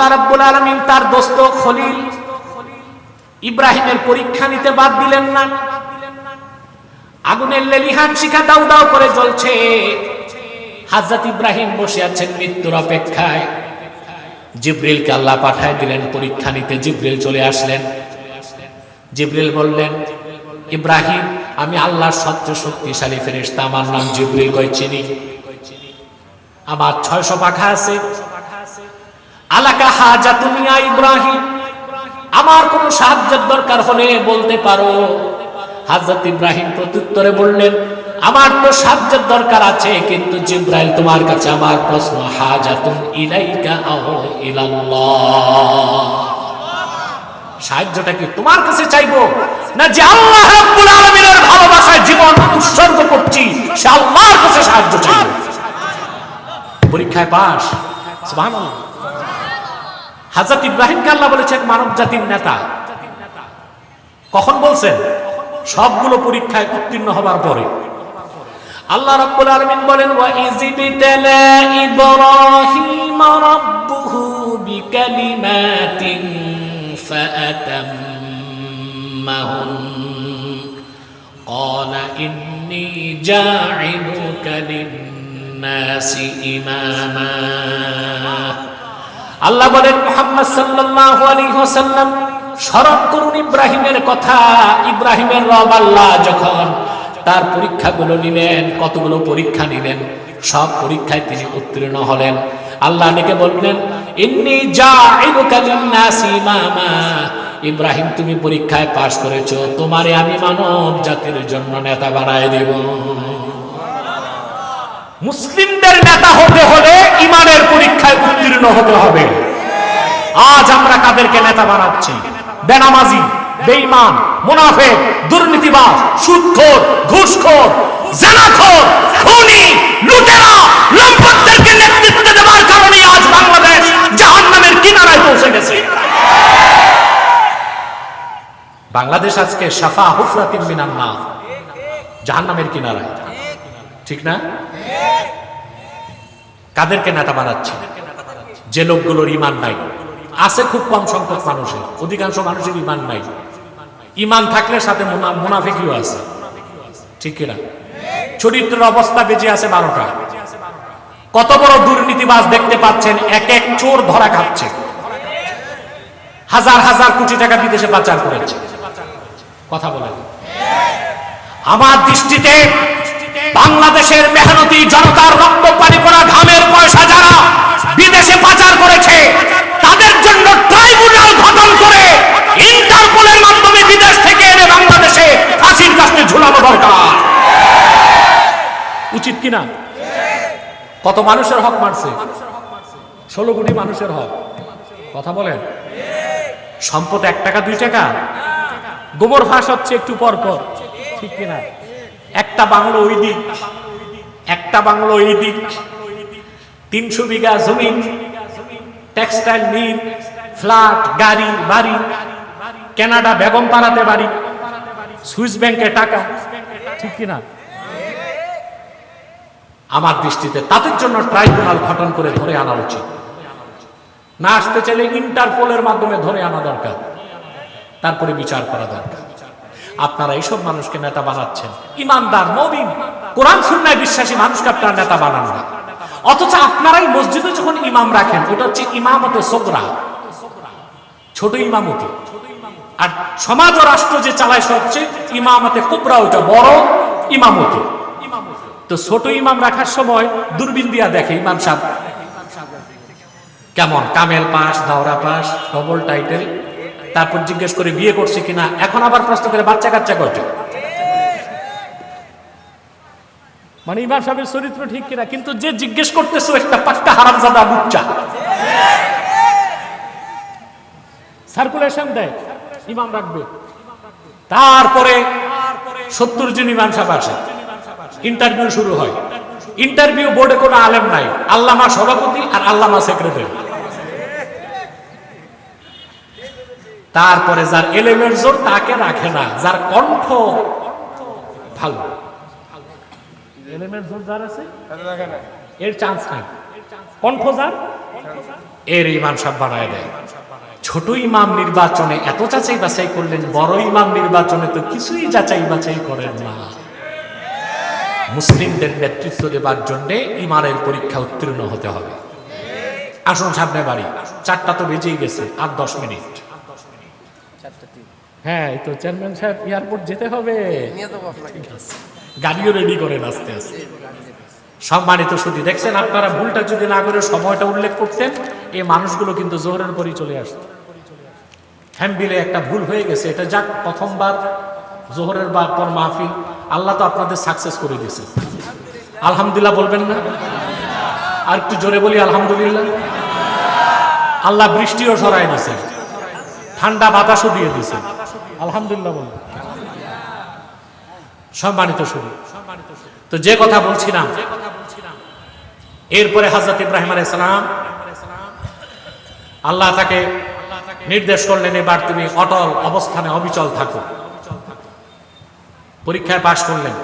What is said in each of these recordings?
আল্লাহ রাব্বুল আলামিন তার দোস্ত খলিল ইব্রাহিমের পরীক্ষা নিতে বাদ দিলেন না। আগুনের লেলিহান শিখা দাউ দাউ করে জ্বলছে। হাজরত ইব্রাহিম বসে আছেন মৃত্যুর অপেক্ষায়। জিব্রিলকে আল্লাহ পাঠায় দিলেন পরীক্ষা নিতে। জিব্রিল চলে আসলেন। জিব্রিল বললেন, ইব্রাহিম, আমি আল্লাহর সবচেয়ে শক্তিশালী ফেরেশতা। আমার নাম জিব্রিল কই চিনি আমার ছয়শো পাখা আছে। আলাকা হাজা তুমি ইব্রাহিম। আমার কোনো সাহায্যের দরকার হলে বলতে পারো। হাজরত ইব্রাহিম প্রত্যুত্তরে বললেন, আমার তো সাহায্যের দরকার আছে, কিন্তু জিব্রাইল তোমার কাছে আমার প্রশ্ন, হাজাতুন ইলাইকা আও ইলাল্লাহ। সাহায্যটা কি তোমার কাছে চাইব? না যে আল্লাহ রাব্বুল আলামিনের ভালোবাসায় জীবন উৎসর্গ করছি, সে আল্লাহর কাছে সাহায্য চাইব? পরীক্ষায় পাস সুবহানাল্লাহ। হাজরত ইব্রাহিমকে আল্লাহ বলেছে এক মানব জাতির নেতা কখন বলছেন সবগুলো পরীক্ষায় উত্তীর্ণ হবার পরে আল্লাহ রাব্বুল আলামিন বলেন ওয়া ইযিবতালা ইব্রাহিম রাব্বুহু বিকালিমাতিন ফাআতাম্মাহুন قال إني جاعلك للناس إماما আল্লাহ বলেন, মোহাম্মদ সাল্লাল্লাহু আলাইহি ওয়াসাল্লাম স্মরণ করুন ইব্রাহিমের কথা। ইব্রাহিমের রব আল্লাহ যখন তার পরীক্ষাগুলো নিলেন, কতগুলো পরীক্ষা নিলেন, সব পরীক্ষায় তিনি উত্তীর্ণ হলেন। আল্লাহ ডেকে বললেন, ইন্নি ইমামা ইব্রাহিম, তুমি পরীক্ষায় পাশ করেছ, তোমারে আমি মানব জাতির জন্য নেতা বানায় দেব। মুসলিমদের নেতা হতে হলে ইমানের পরীক্ষায় উত্তীর্ণ হতে হবে। আজ আমরা কাদেরকে নেতা বানাচ্ছি? বেনামাজি, বেঈমান, মুনাফেক, দুর্নীতিবাজ, সুদখোর, ঘুষখোর, জেনাখোর, খুনি, লুটেরা, লম্পটদেরকে নেতৃত্ব দেওয়ার কারণে আজ বাংলাদেশ জাহান্নামের কিনারায় পৌঁছে গেছে। বাংলাদেশ আজকে সাফা হুফরাতিন মিনান না জাহান্নামের কিনারায়। ঠিক না? কাদেরকে নেতা বানাচ্ছে? যে লোকগুলোর ইমান নাই। আছে খুব কম সংখ্যক মানুষের, অধিকাংশ মানুষের ইমান নাই। ইমান থাকলে সাথে মুনা- মুনাফিকিও আছে। ঠিক কিনা? চরিত্রের অবস্থা বেঁচে আছে বারোটা। কত বড় দুর্নীতিবাজ দেখতে পাচ্ছেন, এক এক চোর ধরা খাচ্ছে। হাজার হাজার কোটি টাকা বিদেশে পাচার করেছে। কথা বলেন। আমার দৃষ্টিতে বাংলাদেশের মেহনতি জনতার রক্ত পানি করা ঘামের পয়সা যারা বিদেশে পাচার করেছে, তাদের জন্য ট্রাইব্যুনাল গঠন করে ইন্টারপোলের মাধ্যমে বিদেশ থেকে এনে বাংলাদেশে ফাঁসির কাছে ঝুলানো দরকার। উচিত কিনা কত মানুষের হক মারছে? ষোলো কোটি মানুষের হক। কথা বলেন। সম্পদ এক টাকা, দুই টাকা? গোবর ফাঁস হচ্ছে একটু পর পর। ঠিক কিনা? একটা বাংলো ওই দিক, একটা বাংলো এই দিক, তিনশো বিঘা জমি টেক্সটাইল মিল ফ্ল্যাট গাড়ি, বাড়ি, কানাডা বেগম পাড়াতে বাড়ি, সুইস ব্যাংকে টাকা, ঠিক কিনা? আমার দৃষ্টিতে তাদের জন্য ট্রাইব্যুনাল গঠন করে ধরে আনা উচিত। না আসতে চাইলে ইন্টারপোলের মাধ্যমে ধরে আনা দরকার। তারপরে বিচার করা দরকার। আপনারা এইসব মানুষকে নেতা বানাচ্ছেন। ইমানদার নবীন কোরআন, সুন্নায় বিশ্বাসী মানুষকে আপনারা নেতা বানান। না অথচ আপনারাই মসজিদে যখন ইমাম রাখেন, ওটা হচ্ছে ইমামত সোগরা ছোট ইমামতি। আর সমাজ ও রাষ্ট্র যে চালায় সবচেয়ে, ইমামতে কুবরা ওটা বড় ইমামতি। তো ছোট ইমাম রাখার সময় দূরবীন দিয়া দেখে ইমাম সাহেব। কেমন? কামেল পাস, দাওরা পাস, ডবল টাইটেল। তারপর জিজ্ঞেস করে বিয়ে করছে কিনা, এখন আবার প্রশ্ন করে বাচ্চা কাচ্চা করছে মানে ইমাম সাহেবের চরিত্র ঠিক কিনা, কিন্তু যে জিজ্ঞেস করতেছো একটা পাক্কা হারামজাদা বুচ্চা। সার্কুলেশন দেয়, ইমাম রাখবে। তারপরে সত্তর জন ইমাম সাহেব আসে। ইন্টারভিউ শুরু হয়। ইন্টারভিউ বোর্ডে কোনো আলেম নাই, আল্লামা সভাপতি আর আল্লামা সেক্রেটারি তারপরে যার এলেমের জোর তাকে রাখে না, যার কণ্ঠ ভালো। এলেমের জোর যার আছে? এর চান্স নাই। কণ্ঠজার এর ইমাম সাহেব বানায় দেয়। ছোট ইমাম নির্বাচনে এত যাচাই বাছাই করলেন, বড় ইমাম নির্বাচনে তো কিছুই যাচাই বাছাই করেন না। মুসলিমদের নেতৃত্ব দেবার জন্য ইমানের পরীক্ষা উত্তীর্ণ হতে হবে। আসুন সামনে বাড়ি। চারটা তো বেজেই গেছে, আর দশ মিনিট। হ্যাঁ এই তো চেয়ারম্যান সাহেব এয়ারপোর্ট যেতে হবে। গাড়িও রেডি করেন আস্তে আস্তে। সম্মানিত শুধু দেখছেন আপনারা ভুলটা যদি না করে সময়টা উল্লেখ করতেন এই মানুষগুলো কিন্তু জোহরের পরই চলে আসতো। হ্যামবিলে একটা ভুল হয়ে গেছে এটা যাক প্রথমবার জোহরের বা পর মাহফিল। আল্লাহ তো আপনাদের সাকসেস করে দিয়েছে। আলহামদুলিল্লাহ বলবেন না? আর একটু জোরে বলি আলহামদুলিল্লাহ। আল্লাহ বৃষ্টিও সরাই দিয়েছে। ঠান্ডা বাতাসও দিয়ে দিয়েছে। আলহামদুলিল্লাহ বলুন। সম্মানিত শুধু তো যে কথা বলছিলাম, এরপরে হাজরত ইব্রাহিম আলাইহিস সালাম আল্লাহ তাকে নির্দেশ করলেন, এবার তুমি অটল অবস্থানে অবিচল থাকো। পরীক্ষায় পাশ করলেন।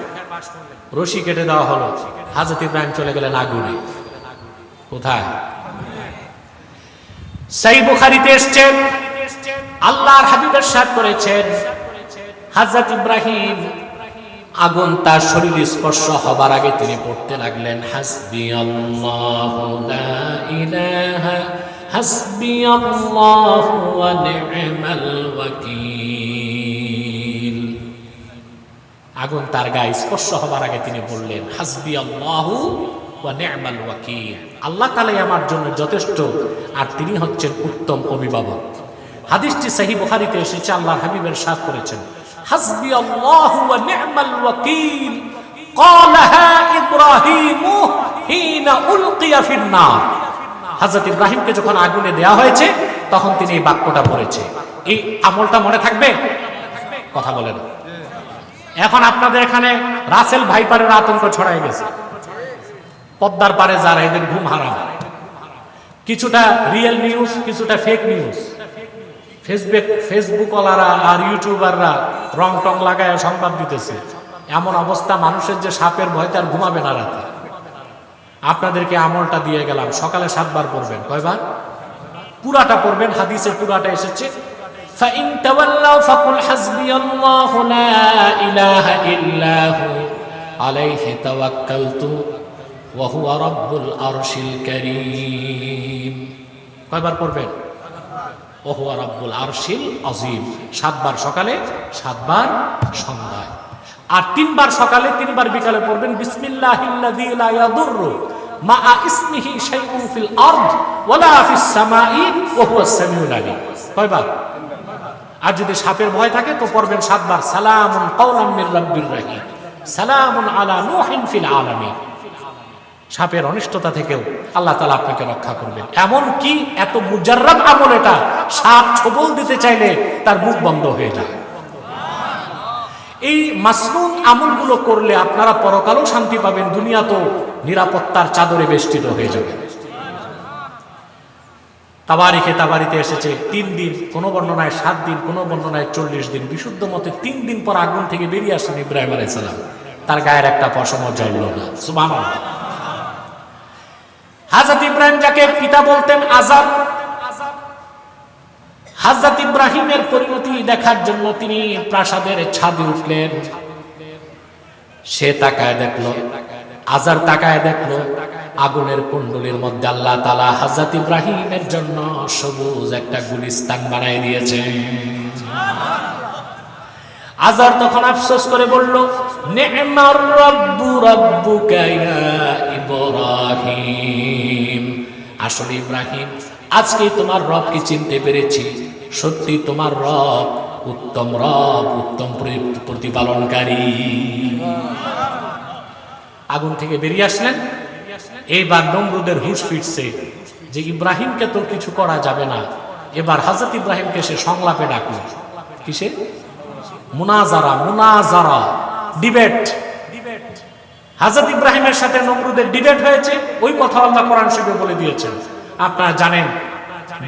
রশি কেটে দেওয়া হলো। হাজরত ইব্রাহিম চলে গেলেন আগুনে। কোথায়? সেই বুখারিতে এসছেন আল্লাহর হাবিবের সাথ করেছেন। হাজরত ইব্রাহিম আগুন তার শরীর স্পর্শ হবার আগে তিনি পড়তে লাগলেন, হাসবি হাসবি আগুন তার গায়ে স্পর্শ হবার আগে তিনি বললেন, হাসবি আল্লাহ ওয়াকিল। আল্লাহ তাআলাই আমার জন্য যথেষ্ট, আর তিনি হচ্ছেন উত্তম অভিভাবক। হাদিসটি সাহি বুখারিতে এসেছে, আল্লাহর হাবিবের সাথ করেছেন। হাসবি আল্লাহ ওয়া নি'মাল ওয়াকিল। ক্বালাহা ইব্রাহিম হিনা উলকিয়া ফিন নার হযরত ইব্রাহিমকে যখন আগুনে দেয়া হয়েছে, তখন তিনি এই বাক্যটা পড়েছে। এই আমলটা মনে থাকবে? কথা বলেন এখন আপনাদের এখানে রাসেল ভাইপারের আতঙ্ক ছড়াই গেছে। পদ্মার পারে যারা এদের ঘুম হারাম কিছুটা রিয়েল নিউজ, কিছুটা ফেক নিউজ ফেসবুক ফেসবুকওয়ালারা আর ইউটিউবাররা রং টং লাগায় সংবাদ দিতেছে এমন অবস্থা মানুষের যে সাপের ভয় তার ঘুমাবে না রাতে আপনাদেরকে আমলটা দিয়ে গেলাম সকালে সাতবার পড়বেন কয়বার পুরাটা পড়বেন হাদিসের পুরাটা এসেছে فإن تولوا فقل حسبي الله لا إله إلا هو عليه توكلت وهو رب العرش الكريم কয়বার পড়বেন ওহুয়া রব্বুল আরশিল আজিম সাতবার সকালে, সাতবার সন্ধ্যায়। আর তিনবার সকালে, তিনবার বিকালে পড়বেন, বিসমিল্লাহিল্লাযী মা ইসমিহি শাইউন ফিল আরদ ওয়ালা ফিস সামাই ওয়া হুয়াস সামিউল আলিম। কয়বার? আর যদি সাপের ভয় থাকে, তো পড়বেন সাতবার। সালামুন কওলাম মির রাব্বির রহিম। সালামুন আলা নূহিন ফিল আলামিন। সাপের অনিষ্টতা থেকেও আল্লাহ তালা আপনাকে রক্ষা করবেন। এমন কি? এত মুজার্রাব আমল এটা। সাপ ছবল দিতে চাইলে তার মুখ বন্ধ হয়ে যায়। এই মাসনুন আমলগুলো করলে আপনারা পরকালও শান্তি পাবেন দুনিয়া তো নিরাপত্তার চাদরে বেষ্টিত হয়ে যাবে। তাবারিখে তাবারিতে এসেছে, তিন দিন, কোনো বর্ণনায় সাত দিন, কোনো বর্ণনায় চল্লিশ দিন। বিশুদ্ধ মতে তিন দিন পর আগুন থেকে বেরিয়ে আসেন ইব্রাহিম আলাইসালাম তার গায়ের একটা পশমও জ্বলল না। সুবাহ হাজরত ইব্রাহিম যাকে পিতা বলতেন আজাদ, হাজরত ইব্রাহিমের পরিণতি দেখার জন্য তিনি প্রাসাদের ছাদে উঠলেন। সে তাকায় দেখল আজার তাকায় দেখল, আগুনের কুণ্ডলীর মধ্যে আল্লাহ তালা হাজরত ইব্রাহিমের জন্য সবুজ একটা গুলিস্তান বানাই দিয়েছে। আজার তখন আফসোস করে বলল, নেমার রব্বু রব্বুকা ইয়া ইব্রাহিম। আসলে ইব্রাহিম আজকে তোমার রবকে চিনতে পেরেছি। সত্যি তোমার রব উত্তম রব, উত্তম প্র- প্রতিপালনকারী। আগুন থেকে বেরিয়ে আসলেন। এইবার নমরুদের হুশ ফিরছে যে ইব্রাহিমকে তো কিছু করা যাবে না। এবার হাজরত ইব্রাহিমকে সে সংলাপে ডাকলো। কিসে? মুনাজারা মুনাজারা, ডিবেট। হাজরত ইব্রাহিমের সাথে নমরুদের ডিবেট হয়েছে, ওই কথা আল্লাহ কোরআন শরীফে বলে দিয়েছেন। আপনারা জানেন,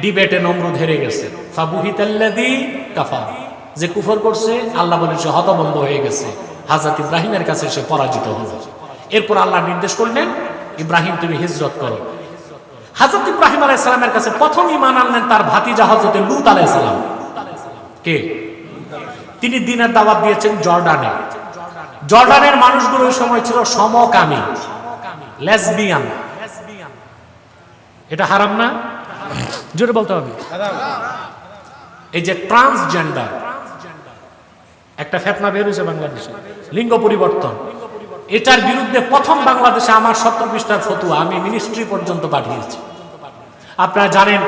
ডিবেটে নমরুদ হেরে গেছে। ফাবুহিতাল্লাযী কাফার। যে কুফর করছে, আল্লাহ বলেন সে হতভম্ব হয়ে গেছে। হাজরত ইব্রাহিমের কাছে সে পরাজিত হলো। এরপর আল্লাহ নির্দেশ করলেন, ইব্রাহিম, তুমি হিজরত করো। হাজরত ইব্রাহিম আলাইসালামের কাছে প্রথম ইমান আনলেন তার ভাতিজা হজরত লুত আলাইসালাম কে? তিনি দিনের দাওয়াত দিয়েছেন জর্ডানে। জর্ডানের মানুষগুলো ওই সময় ছিল সমকামী। লেসবিয়ান। এটা হারাম না? জোরে বলতে হবে। এই যে ট্রান্সজেন্ডার, একটা ফেতনা বের হয়েছে বাংলাদেশে। লিঙ্গ পরিবর্তন। এটার বিরুদ্ধে প্রথম বাংলাদেশে আমার সত্তর পৃষ্ঠার ফতুয়া আমি মিনিস্ট্রি পর্যন্ত পাঠিয়েছি। আপনারা জানেন,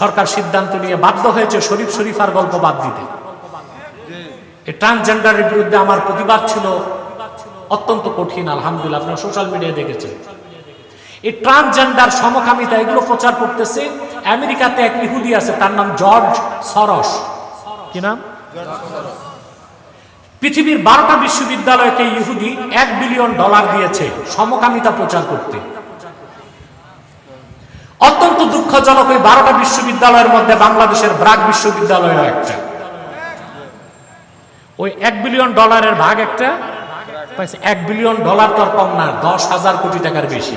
সরকার সিদ্ধান্ত নিয়ে বাধ্য হয়েছে শরীফ শরীফার গল্প বাদ দিতে। ট্রান্সজেন্ডারের বিরুদ্ধে আমার প্রতিবাদ ছিল অত্যন্ত কঠিন, আলহামদুলিল্লাহ। আপনারা সোশ্যাল মিডিয়ায় দেখেছেন। এই ট্রান্সজেন্ডার সমকামিতা, এগুলো প্রচার করতেছে আমেরিকাতে এক ইহুদি আছে, তার নাম জর্জ সরস। কি নাম? পৃথিবীর বারোটা বিশ্ববিদ্যালয়কে ইহুদি এক বিলিয়ন ডলার দিয়েছে সমকামিতা প্রচার করতে। অত্যন্ত দুঃখজনক, ওই বারোটা বিশ্ববিদ্যালয়ের মধ্যে বাংলাদেশের ব্রাক বিশ্ববিদ্যালয় একটা। ওই এক বিলিয়ন ডলারের ভাগ একটা? এক বিলিয়ন ডলার তো কম না, দশ হাজার কোটি টাকার বেশি।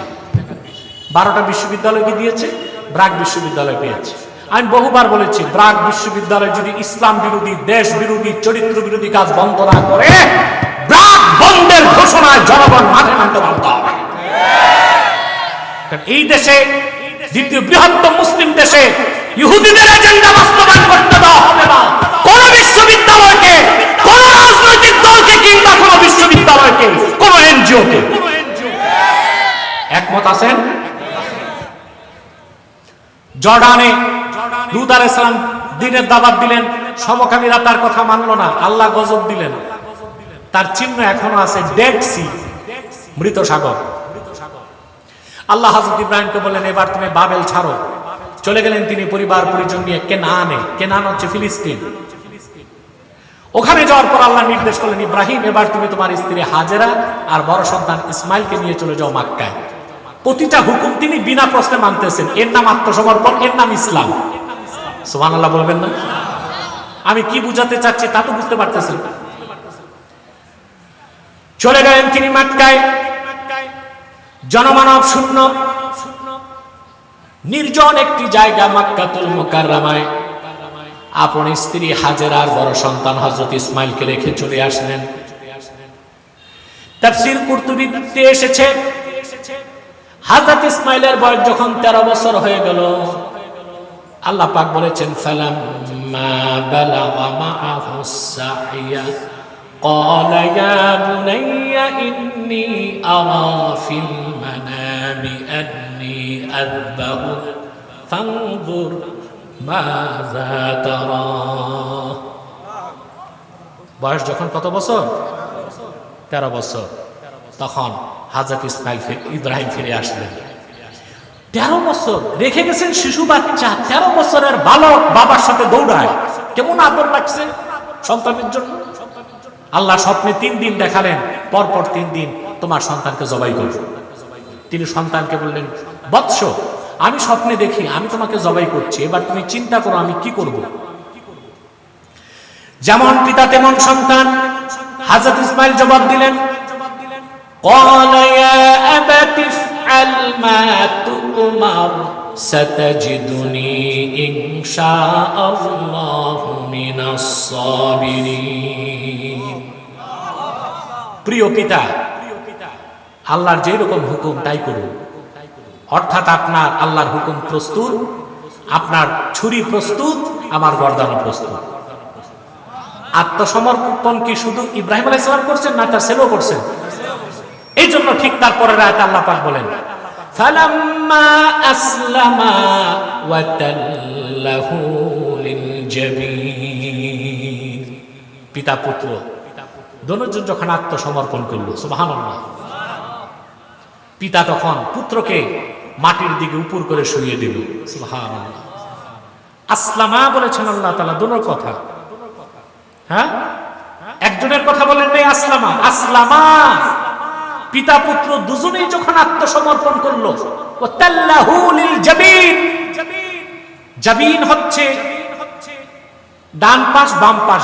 বারোটা বিশ্ববিদ্যালয়কে দিয়েছে? ব্রাক বিশ্ববিদ্যালয় পেয়েছে। আমি বহুবার বলেছি, ব্রাক বিশ্ববিদ্যালয় যদি ইসলাম বিরোধী, দেশ বিরোধী, চরিত্র বিরোধী কাজ বন্ধ না করে, ব্রাক বন্ধের ঘোষণায় জনগণ মাঠে নামতে বাধ্য হবে। কারণ এই দেশে, দ্বিতীয় বৃহত্তম মুসলিম দেশে ইহুদিদের এজেন্ডা বাস্তবায়ন করতে দেওয়া হবে না। কোন বিশ্ববিদ্যালয়কে কোন রাজনৈতিক দলকে কিংবা কোন বিশ্ববিদ্যালয়কে, কোন এনজিও কে একমত আছেন? জর্ডানে আলাইসালাম দিনের দাবাত দিলেন, সমকামীরা তার কথা মানলো না, আল্লাহ গজব দিলেন। তার চিহ্ন এখনও আছে ডেড সি মৃত সাগর। আল্লাহ হাজরত ইব্রাহিমকে বললেন, এবার তুমি বাবেল ছাড়ো। চলে গেলেন তিনি পরিবার পরিজন নিয়ে কেনানে। কেনান হচ্ছে ফিলিস্তিন। ওখানে যাওয়ার পর আল্লাহ নির্দেশ করলেন, ইব্রাহিম, এবার তুমি তোমার স্ত্রী হাজেরা আর বড় সন্তান ইসমাইলকে নিয়ে চলে যাও মাক্কায়। প্রতিটা হুকুম তিনি বিনা প্রশ্নে মানতেছেন। এর নাম আত্মসমর্পণ, এর নাম ইসলাম। সোহান আল্লাহ বলবেন না? আমি কি বুঝাতে চাচ্ছি তা তো বুঝতে পারতেছেন চলে গেলেন তিনি মাক্কায়। জনমানব শূন্য। নির্জন একটি জায়গা মাক্কাতুল মুকাররামায়। আপন স্ত্রী হাজেরার বড় সন্তান হজরত ইসমাইলকে রেখে চলে আসলেন তাফসীর কুরতুবিতে এসেছে হাজরত ইসমাইলের বয়স যখন তেরো বছর হয়ে গেল আল্লাহ পাক বলেছেন ফালাম মা বালাগা মাআহু সাইয়া قال يا بني إني أرى في المنام أني أذبحك فانظر ماذا ترى বয়স যখন কত বছর? তেরো বছর। তখন হাজরত ইসমাইল ইব্রাহিম ফিরে আসলেন। তেরো বছর। রেখে গেছেন শিশু বাচ্চা। তেরো বছরের বালক বাবার সাথে দৌড়ায়। কেমন আদর লাগছে সন্তানের জন্য? আল্লাহ স্বপ্নে তিন দিন দেখালেন। পরপর তিন দিন তোমার সন্তানকে জবাই করব তিনি সন্তানকে বললেন, বৎস আমি স্বপ্নে দেখি আমি তোমাকে জবাই করছি এবার তুমি চিন্তা করো আমি কি করব যেমন পিতা তেমন সন্তান হাজরত ইসমাইল জবাব দিলেন قال يا أبت افعل ما تؤمر ستجدني إن شاء الله من الصابرين প্রিয় পিতা আল্লাহর যে রকম হুকুম তাই করুন অর্থাৎ আপনার আল্লাহর হুকুম প্রস্তুত, আপনার ছুরি প্রস্তুত, আমার গর্দানো প্রস্তুত। আত্মসমর্পণ কি শুধু ইব্রাহিম আলাইসালাম করছেন না তার ছেলেও করছেন? এই জন্য ঠিক তার পরের আয়াত আল্লাহ পাক বলেন, ফালাম্মা পিতা পুত্র দনুজন যখন আত্মসমর্পণ করল, সুবহানাল্লাহ। পিতা তখন পুত্রকে মাটির দিকে উপর করে শুইয়ে দিল। আসলামা বলেছেন আল্লাহ তালা দোনোর কথা। হ্যাঁ? একজনের কথা বলেন নাই আসলামা। আসলামা। পিতা পুত্র দুজনেই যখন আত্মসমর্পণ করল হচ্ছে ডান পাশ, বাম পাশ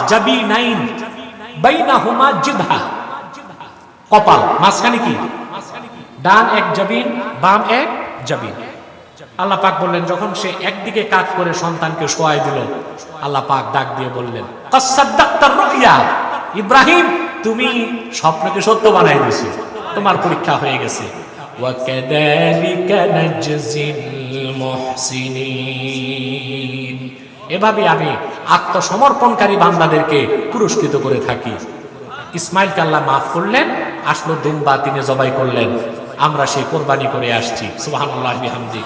কপাল। মাঝখানে কি? ডান এক জাবিন, বাম এক যাবি আল্লাহ পাক বললেন, যখন সে একদিকে কাজ করে সন্তানকে শোয়াই দিল, আল্লাহ পাক ডাক দিয়ে বললেন ইব্রাহিম, তুমি স্বপ্নকে সত্য বানাই দিয়েছি। তোমার পরীক্ষা হয়ে গেছে। এভাবে আমি আত্মসমর্পণকারী বান্দাদেরকে পুরস্কৃত করে থাকি। ইসমাইলকে আল্লাহ মাফ করলেন, আসলো দুম্বা, তিনি জবাই করলেন। আমরা সেই কোরবানি করে আসছি। সুবহানাল্লাহ বিহামদি।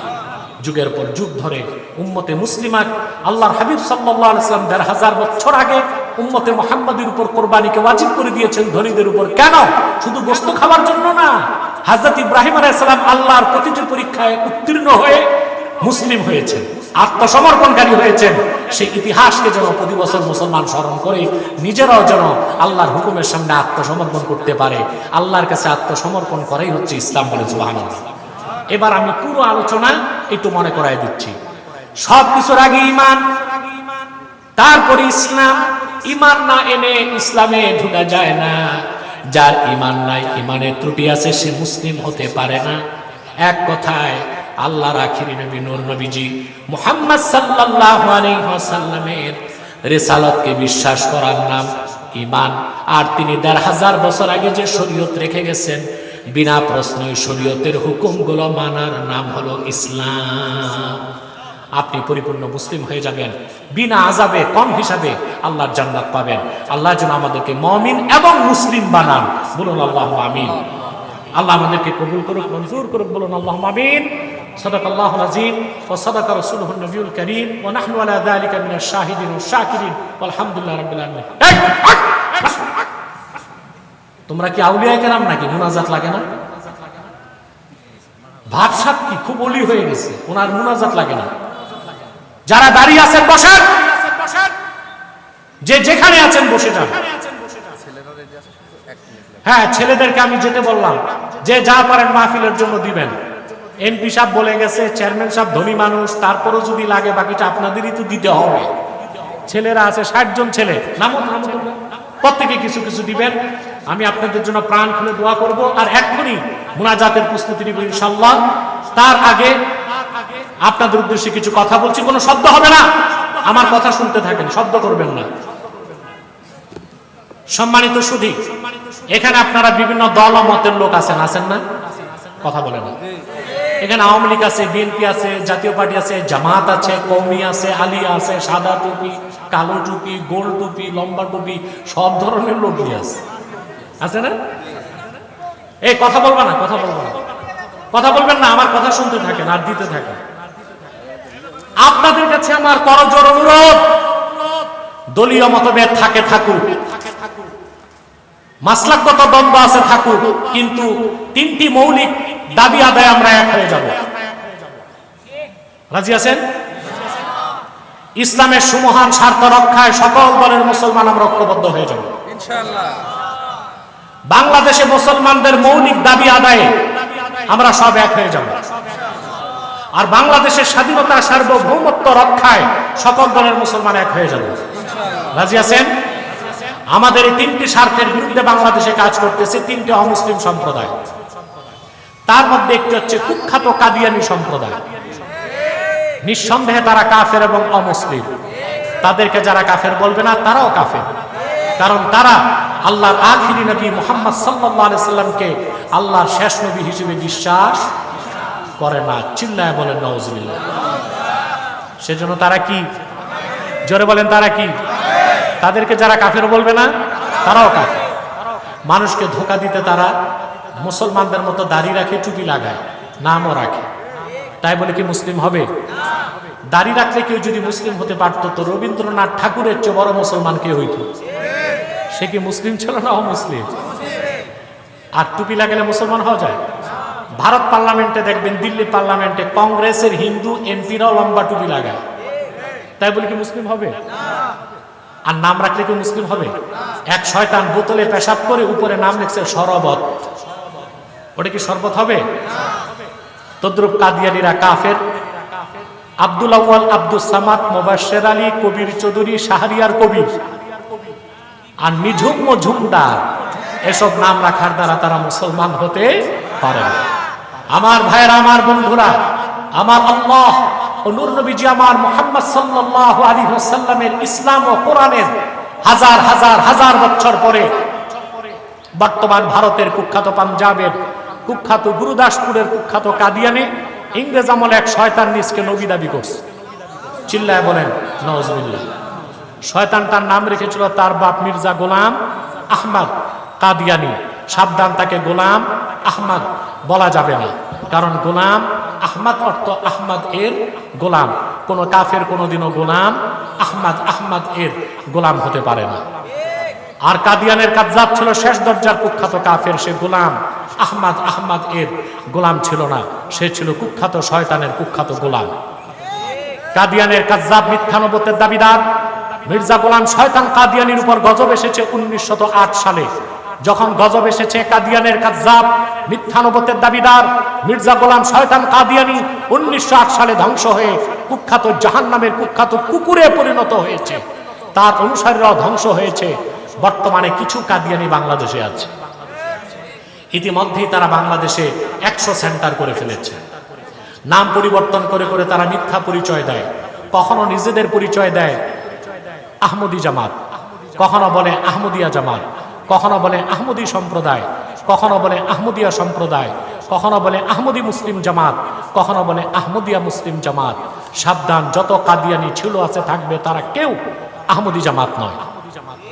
যুগের পর যুগ ধরে উম্মতে মুসলিমাক আল্লাহর হাবিব সাল্লাহ ইসলাম দেড় হাজার বছর আগে উম্মতে মোহাম্মদের উপর কোরবানিকে ওয়াজিব করে দিয়েছেন ধনীদের উপর। কেন? শুধু গোস্ত খাওয়ার জন্য না। হাজরত ইব্রাহিম আলাইসালাম আল্লাহর প্রতিটি পরীক্ষায় উত্তীর্ণ হয়ে মুসলিম হয়েছেন, আত্মসমর্পণকারী হয়েছেন, সেই ইতিহাসকে যেন প্রতি বছর মুসলমান স্মরণ করে নিজেরাও যেন আল্লাহর হুকুমের সামনে আত্মসমর্পণ করতে পারে। আল্লাহর কাছে আত্মসমর্পণ করাই হচ্ছে ইসলাম বলে সুবহানাল্লাহ। এবার আমি পুরো আলোচনা একটু মনে করাই দিচ্ছি। সব কিছুর আগে ইমান তারপরে ইসলাম। ইমান না এনে ইসলামে ঢুকা যায় না। যার ইমান নাই ইমানের ত্রুটি আছে, সে মুসলিম হতে পারে না। এক কথায় আল্লাহর আখিরি নবী, নূর নবীজি। মুহাম্মদ সাল্লাল্লাহু আলাইহি ওয়াসাল্লামের রিসালাতকে বিশ্বাস করার নাম ইমান আর তিনি দেড় হাজার বছর আগে যে শরীয়ত রেখে গেছেন, বিনা প্রশ্নই শরীয়তের হুকুমগুলো মানার নাম হলো ইসলাম। আপনি পরিপূর্ণ মুসলিম হয়ে যাবেন। বিনা আজাবে কম হিসাবে আল্লাহর জান্নাত পাবেন। আল্লাহ যেন আমাদেরকে মমিন এবং মুসলিম বানান। বলুন আল্লাহ আমিন। আল্লাহ আমাদেরকে কবুল করুক, মঞ্জুর করুক, বলুন আল্লাহ আমিন। صدق الله العظيم وصدق رسوله النبي الكريم ونحن على ذلك من الشاهدين والشاكرين والحمد لله رب العالمين এই, আট! তোমরা কি আউলিয়া কেরাম নাকি মুনাজাত লাগে না ভাবসাব কি খুব অলি হয়ে গেছে ওনার মুনাজাত লাগে না যারা দাঁড়িয়ে আছেন বসেন যে যেখানে আছেন বসে যান হ্যাঁ ছেলেদেরকে আমি যেতে বললাম যে যা পারেন মাহফিলের জন্য দিবেন এমপি সাহেব বলে গেছে, চেয়ারম্যান সাহেব ধনী মানুষ, তারপরও যদি লাগে বাকিটা আপনাদেরই তো দিতে হবে। ছেলেরা আছে ষাট জন ছেলে। নামক প্রত্যেকে কিছু কিছু দিবেন। আমি আপনাদের জন্য প্রাণ খুলে দোয়া করব আর এক্ষুনি মুনাজাতের প্রস্তুতি নিব ইনশাল্লাহ তার আগে আপনাদের উদ্দেশ্যে কিছু কথা বলছি, কোনো শব্দ হবে না। আমার কথা শুনতে থাকেন, শব্দ করবেন না। সম্মানিত সুধী, এখানে আপনারা বিভিন্ন দল ও মতের লোক আছেন আছেন না? কথা বলে না। এখানে আওয়ামী লীগ আছে, বিএনপি আছে, জাতীয় পার্টি আছে, জামাত আছে কৌমি আছে, আলিয়া আছে, সাদা টুপি, কালো টুপি, গোল টুপি, লম্বা টুপি, সব ধরনের লোকই আছে। আছে না? এই, কথা বলবা না, কথা বলবা না। কথা বলবেন না, আমার কথা শুনতে থাকেন, আর দিতে থাকেন। আপনাদের কাছে আমার করজোর অনুরোধ, দলীয় মতভেদ থাকে, থাকুক। মাসলাকগত দ্বন্দ্ব আছে, থাকুক। কিন্তু তিনটি মৌলিক দাবি আদায় আমরা এক হয়ে যাব। রাজি আছেন? ইসলামের সুমহান স্বার্থ রক্ষায় সকল দলের মুসলমান আমরা ঐক্যবদ্ধ হয়ে যাব। বাংলাদেশে মুসলমানদের মৌলিক দাবি আদায়ে আমরা সব এক হয়ে যাব। আর বাংলাদেশের স্বাধীনতা সার্বভৌমত্ব রক্ষায় সকল দলের মুসলমান এক হয়ে যাবে। রাজি আছেন? আমাদের এই তিনটি স্বার্থের বিরুদ্ধে বাংলাদেশে কাজ করতেছে তিনটি অমুসলিম সম্প্রদায়। তার মধ্যে একটি হচ্ছে কুখ্যাত কাদিয়ানি সম্প্রদায়। নিঃসন্দেহে তারা কাফের এবং অমুসলিম। তাদেরকে যারা কাফের বলবে না, তারাও কাফের। কারণ তারা আল্লাহর আখিরি নবী মোহাম্মদ সাল্লাহ সাল্লামকে আল্লাহর শেষ নবী হিসেবে বিশ্বাস করে না। চিল্লায় বলেন নওয়াজবিল্লাহ সেজন্য তারা কি? জোরে বলেন, তারা কি? তাদেরকে যারা কাফের বলবে না, তারাও কাফের। মানুষকে ধোকা দিতে তারা মুসলমানদের মতো দাড়ি রাখে, টুপি লাগায়, নামও রাখে। তাই বলে কি মুসলিম হবে? দাড়ি রাখলে কেউ যদি মুসলিম হতে পারত, তো রবীন্দ্রনাথ ঠাকুরের চেয়ে বড় মুসলমান কে হইত? সে কি মুসলিম ছিল না অমুসলিম? আর টুপি লাগালে মুসলমান হওয়া যায়? ভারত পার্লামেন্টে দেখবেন, দিল্লি পার্লামেন্টে কংগ্রেসের হিন্দু এমপিরাও লম্বা টুপি লাগায়। তাই বলে কি মুসলিম হবে? আর নাম রাখলে কি মুসলিম হবে? এক শয়তান বোতলে পেশাব করে উপরে নাম লিখছে শরবত। ওটা কি শরবত হবে? তদ্রুপ কাদিয়ানিরা কাফের। আব্দুল আউয়াল আব্দুল সামাদ মোবাশের আলী, কবির চৌধুরী, শাহরিয়ার কবির আর নিঝুম মঝুমদার এসব নাম রাখার দ্বারা তারা মুসলমান হতে পারে আমার ভাইয়েরা, আমার বন্ধুরা, আমার আল্লাহ নূর নবীজি আমার মোহাম্মদ সাল্লাল্লাহু আলাইহি ওয়াসাল্লামের ইসলাম ও কোরআনের হাজার হাজার হাজার বছর পরে বর্তমান ভারতের কুখ্যাত পাঞ্জাবের কুখ্যাত গুরুদাসপুরের কুখ্যাত কাদিয়ানে, ইংরেজ আমলে এক শয়তান নিজকে নবী দাবি করছে। চিল্লায় বলেন নজরুল্লাহ শয়তান তার নাম রেখেছিল তার বাপ মির্জা গোলাম আহমদ কাদিয়ানি। সাবধান, তাকে গোলাম আহমদ বলা যাবে না। কারণ গোলাম আহমদ অর্থ আহমদ এর গোলাম। কোন কাফের কোনোদিনও গোলাম আহমদ আহমদ এর গোলাম হতে পারে না। আর কাদিয়ানের কাজ্জাব ছিল শেষ দরজার কুখ্যাত কাফের, সে গোলাম আহমদ আহমদ এর গোলাম ছিল না, সে ছিল কুখ্যাত শয়তানের কুখ্যাত গোলাম। কাদিয়ানের কাজ্জাব মিথ্যানবতের দাবিদার। মির্জা গোলাম শয়তান কাদিয়ানির উপর গজব এসেছে উনিশশো সালে। যখন গজব এসেছে কাদিয়ানের কাজ্জাব, মিথ্যানবতের দাবিদার, মির্জা গোলাম শয়তান কাদিয়ানি উনিশশো আট সালে ধ্বংস হয়ে কুখ্যাত জাহান নামের কুখ্যাত কুকুরে পরিণত হয়েছে। তার অনুসারীরাও ধ্বংস হয়েছে। বর্তমানে কিছু কাদিয়ানি বাংলাদেশে আছে। ইতিমধ্যেই তারা বাংলাদেশে একশো সেন্টার করে ফেলেছে। নাম পরিবর্তন করে করে তারা মিথ্যা পরিচয় দেয়। কখনো নিজেদের পরিচয় দেয় আহমদি জামাত। কখনো বলে আহমদিয়া জামাত। কখনো বলে আহমদি সম্প্রদায়। কখনো বলে আহমদিয়া সম্প্রদায়। কখনো বলে আহমদি মুসলিম জামাত। কখনো বলে আহমদিয়া মুসলিম জামাত। সাবধান, যত কাদিয়ানি ছিল আছে থাকবে, তারা কেউ আহমদি জামাত নয়।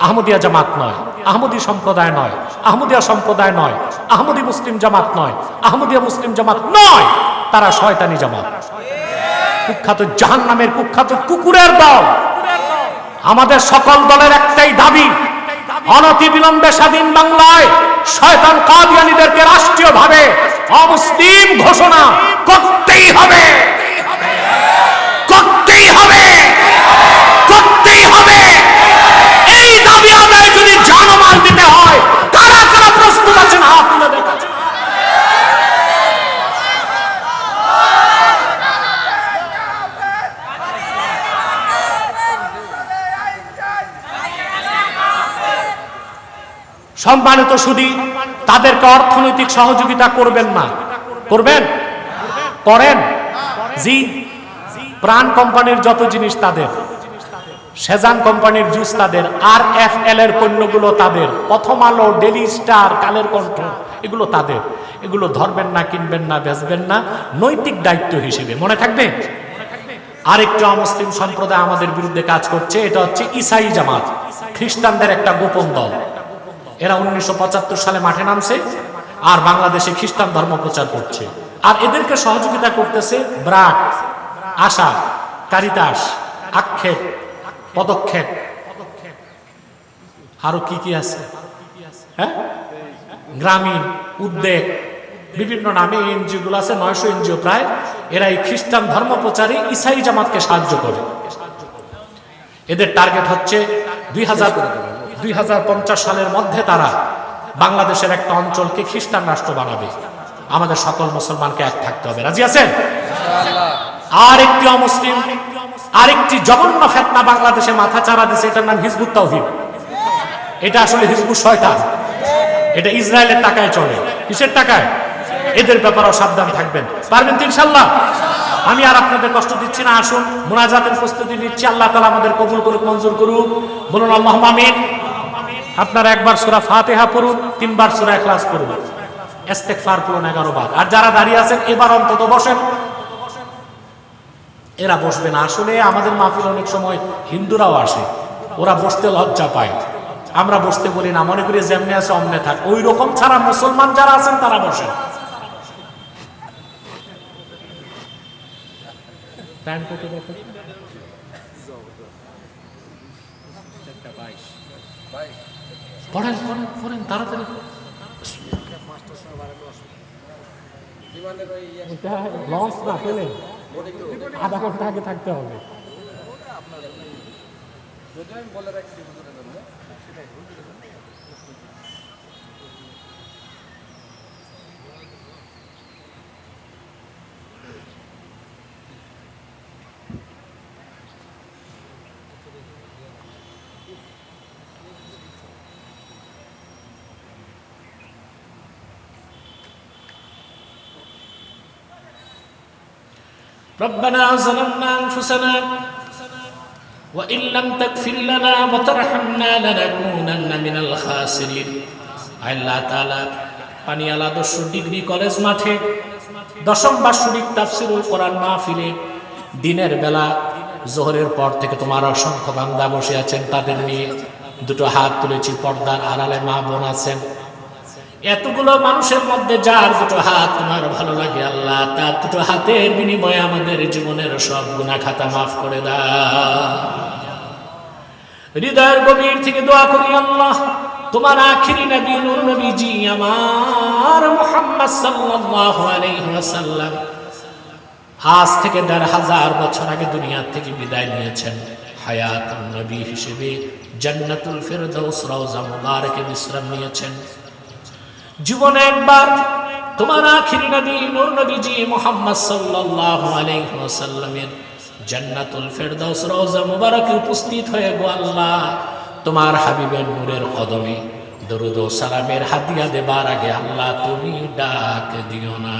আহমদিয়া জামাত নয়, আহমদি সম্প্রদায় নয়, আহমদিয়া সম্প্রদায় নয়, আহমদি মুসলিম জামাত নয়, আহমদিয়া মুসলিম জামাত নয়, তারা শয়তানি জামাত। কুখ্যাত জাহান নামের কুখ্যাত কুকুরের দল। আমাদের সকল দলের একটাই দাবি অনতি বিলম্বে স্বাধীন বাংলায় শয়তান কাদিয়ানিদেরকে রাষ্ট্রীয়ভাবে অমুসলিম ঘোষণা করতেই হবে। করতেই হবে। করতেই হবে এই দাবি আদায় যদি জানমাল দিতে হয় কারা কারা প্রস্তুত আছেন হাত তুলে দেখাচ্ছেন সম্মানিত সুদী, তাদেরকে অর্থনৈতিক সহযোগিতা করবেন না। করবেন? করেন? জি। প্রাণ কোম্পানির যত জিনিস তাদের, সেজান কোম্পানির জুস তাদের আর এফ এল এর পণ্যগুলো তাদের, প্রথম আলো ডেলি স্টার, কালের কণ্ঠ, এগুলো তাদের। এগুলো ধরবেন না, কিনবেন না, বেচবেন না, নৈতিক দায়িত্ব হিসেবে। মনে থাকবে? আরেকটা অমুসলিম সম্প্রদায় আমাদের বিরুদ্ধে কাজ করছে, এটা হচ্ছে ইসাই জামাত, খ্রিস্টানদের একটা গোপন দল। এরা উনিশশো পঁচাত্তর সালে মাঠে নামছে আর বাংলাদেশে খ্রিস্টান ধর্ম প্রচার করছে। আর এদেরকে সহযোগিতা করতেছে ব্রাক আশা, কারিতাস, আক্ষেপ, পদক্ষেপ। আরও কি কি আছে? হ্যাঁ? গ্রামীণ, উদ্বেগ, বিভিন্ন নামে এনজিও গুলো আছে, নয়শো এনজিও প্রায়। এরা এই খ্রিস্টান ধর্ম প্রচারে, ইসাই জামাতকে সাহায্য করে। এদের টার্গেট হচ্ছে দুই হাজার দুই হাজার পঞ্চাশ সালের মধ্যে তারা বাংলাদেশের একটা অঞ্চলকে খ্রিস্টান রাষ্ট্র বানাবে। আমাদের সকল মুসলমানকে এক থাকতে হবে। রাজি আছেন? আর একটি অমুসলিম, আরেকটি জঘন্য ফেতনা বাংলাদেশে মাথা চারা দিছে, এটার নাম হিজবুত তৌহিদ এটা আসলে হিজবুত শয়তান। এটা ইসরায়েলের টাকায় চলে। কিসের টাকায়? এদের ব্যাপারেও সাবধান থাকবেন। পারবেন ইনশাল্লাহ আমি আর আপনাদের কষ্ট দিচ্ছি না, আসুন, মোনাজাতের প্রস্তুতি নিচ্ছি। আল্লাহ তালা আমাদের কবুল করুক, মঞ্জুর করুক। বলুন আল্লাহ আমিন। আপনারা একবার সুরা ফাতেহা পড়ুন, তিনবার সুরা এখলাস করুন ইস্তেগফার পড়ুন এগারো বার। আর যারা দাঁড়িয়ে আছেন, এবার অন্তত বসেন। এরা বসবে না। আসলে আমাদের মাহফিল অনেক সময় হিন্দুরাও আসে। ওরা বসতে লজ্জা পায়। আমরা বসতে বলি না। মনে করি যেমনি আছে অমনে থাক। ওই রকম ছাড়া মুসলমান যারা আছেন, তারা বসেন। টাইম পড়েন পড়েন পড়েন তাড়াতাড়ি। লঞ্চ না পেলে আধা ঘণ্টা আগে থাকতে হবে। যদি আমি বলে রাখছি সেটাই ربنا ظلمنا أنفسنا وإن لم تغفر لنا وترحمنا لنكونن من الخاسرين আল্লাহ তাআলা পানিয়ালা আদর্শ ডিগ্রি কলেজ মাঠে দশম বার্ষিক তাফসিরুল কোরআন মাহফিলে দিনের বেলা জোহরের পর থেকে তোমার অসংখ্য বান্দা বসে আছেন তাদের নিয়ে দুটো হাত তুলেছি পর্দার আড়ালে মা বোন আছেন এতগুলো মানুষের মধ্যে যার দুটো হাত তোমার ভালো লাগে আল্লাহ, তার দুটো হাতের বিনিময়ে আমাদের জীবনের সব গুণা খাতা মাফ করে দা হৃদয়ের গভীর থেকে দোয়া করি আল্লাহ, তোমার আখিরি নবী নূর নবীজি আমার মুহাম্মদ সাল্লাল্লাহু আলাইহি ওয়াসাল্লাম আজ থেকে দেড় হাজার বছর আগে দুনিয়া থেকে বিদায় নিয়েছেন। হায়াত নবী হিসেবে জান্নাতুল ফেরদৌস রওজা মুবারকে বিশ্রাম নিয়েছেন। জীবনে একবার তোমার আখিরি নবী, নূর নবীজি মুহাম্মদ সাল্লাল্লাহু আলাইহি ওয়াসাল্লামের জান্নাতুল ফেরদৌস রওজা মুবারকে উপস্থিত হয়ে গো আল্লাহ, তোমার হাবিবের নূরের কদমে দরুদ সালামের হাদিয়া দেবার আগে আল্লাহ তুমি ডাক দিও না।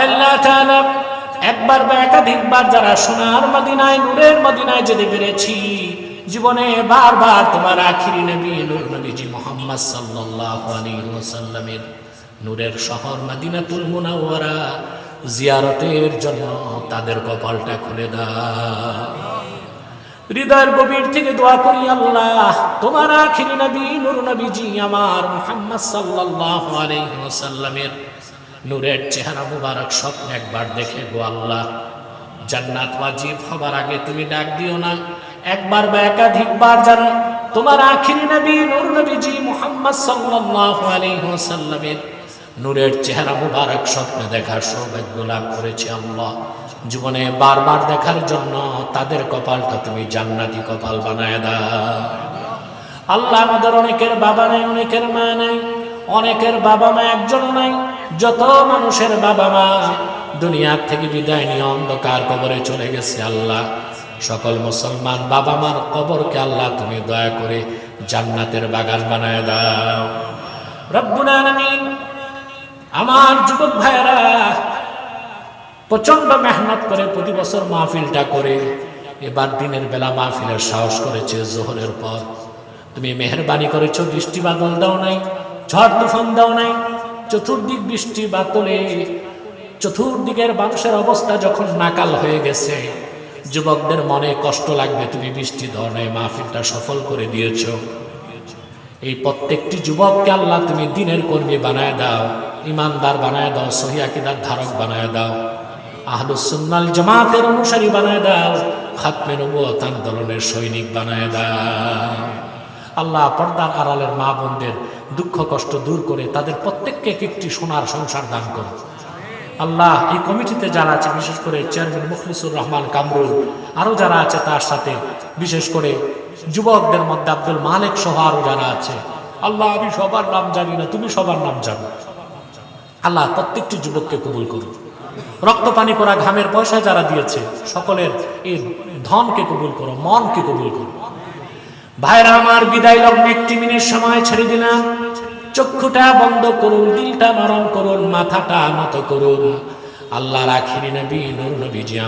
আল্লাহ তাআলা, একবার বা একাধিকবার যারা সোনার মদিনায়, নূরের মদিনায় যেতে পেরেছি জীবনে বারবার তোমার আখিরি নবী নূর নবীজি মোহাম্মদ সাল্লাল্লাহু আলাইহি ওয়াসাল্লামের নূরের শহর মদিনাতুল মুনাওয়ারা জিয়ারতের জন্য তাদের কপালটা খুলে দাও। হৃদয়ের গভীর থেকে দোয়া করি আল্লাহ, তোমার আখিরি নবী নূর নবীজি আমার মুহাম্মদ সাল্লাল্লাহু আলাইহি ওয়াসাল্লামের নূরের চেহারা মুবারক স্বপ্ন একবার দেখে গো আল্লাহ। জান্নাত ওয়াজিব হবার আগে তুমি ডাক দিও না। একবার বা একাধিকবার যারা তোমার আখিরি নবী, নূর নবীজি মুহাম্মদ সাল্লাল্লাহু আলাইহি ওয়াসাল্লামের নূরের চেহারা মুবারক স্বপ্নে দেখার সৌভাগ্য লাভ করেছে আল্লাহ। জীবনে বারবার দেখার জন্য তাদের কপালটা তুমি জান্নাতি কপাল বানায় দাও। আল্লাহ আমাদের অনেকের বাবা নাই, অনেকের মা নাই, অনেকের বাবা মা একজন নাই। যত মানুষের বাবা মা দুনিয়ার থেকে বিদায় নিয়ে অন্ধকার কবরে চলে গেছে আল্লাহ। সকল মুসলমান বাবা মার কবরকে আল্লাহ তুমি দয়া করে জান্নাতের বাগান বানায় দাও। রব্বুল আলামিন, আমার যুবক ভাইয়েরা প্রচণ্ড মেহনত করে প্রতি বছর মাহফিলটা করে, এবার দিনের বেলা মাহফিলের সাহস করেছে জোহরের পর। তুমি মেহরবানি করেছ, বৃষ্টি বাদল দাও নাই, ঝড় তুফান দাও নাই, চতুর্দিক বৃষ্টি বাতলে, চতুর্দিকের মানুষের অবস্থা যখন নাকাল হয়ে গেছে যুবকদের মনে কষ্ট লাগবে, তুমি বৃষ্টি নাই, মাহফিলটা সফল করে দিয়েছ। এই প্রত্যেকটি যুবককে আল্লাহ তুমি দিনের কর্মী বানায় দাও, ইমানদার বানায় দাও সহিয়াকিদার ধারক বানায় দাও, আহলুসুন্নাল জামাতের অনুসারী বানায় দাও, খাতমে নবুয়ত আন্দোলনের সৈনিক বানায় দাও। আল্লাহ পর্দার আড়ালের মা বোনদের দুঃখ কষ্ট দূর করে তাদের প্রত্যেককে এক একটি সোনার সংসার দান করো আল্লাহ এই কমিটিতে যারা আছে, বিশেষ করে চেয়ারম্যান মুখলিসুর রহমান কামরুল, আরও যারা আছে তার সাথে, বিশেষ করে যুবকদের মধ্যে আব্দুল মালিক সহ আরও যারা আছে। আল্লাহ, আমি সবার নাম জানি না, তুমি সবার নাম জানো। আল্লাহ, প্রত্যেকটি যুবককে কবুল করুন রক্ত পানি করা ঘামের পয়সা যারা দিয়েছে, সকলের এই ধনকে কবুল করো, মনকে কবুল করো। ভাইরা আমার বিদায় লগ্নে একটি মিনিট সময় ছেড়ে দিলাম। চক্ষুটা বন্ধ করুন, দিলটা নরম করুন, মাথাটা নত করুন। আল্লাহ রাখিনি নবী, নূর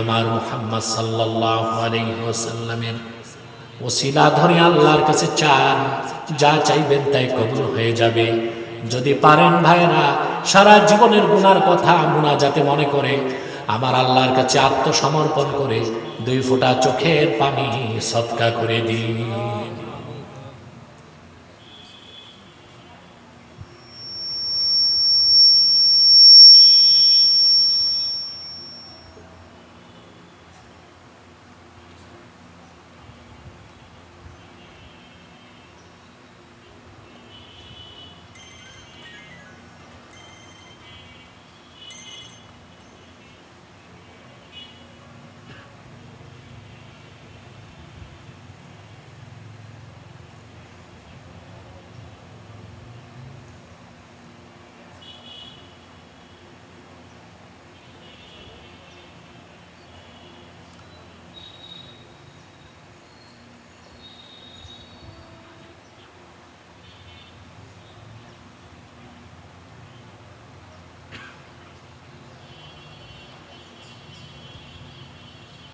আমার মুহাম্মদ সাল্লাল্লাহু আলাইহি ওয়াসাল্লামের ওসিলা ধরে আল্লাহর কাছে চান, যা চাইবেন তাই কবুল হয়ে যাবে। যদি পারেন ভাইরা, সারা জীবনের গুনার কথা মুনা যাতে মনে করে, আমার আল্লাহর কাছে আত্মসমর্পণ করে, দুই ফোঁটা চোখের পানি সৎকা করে দিই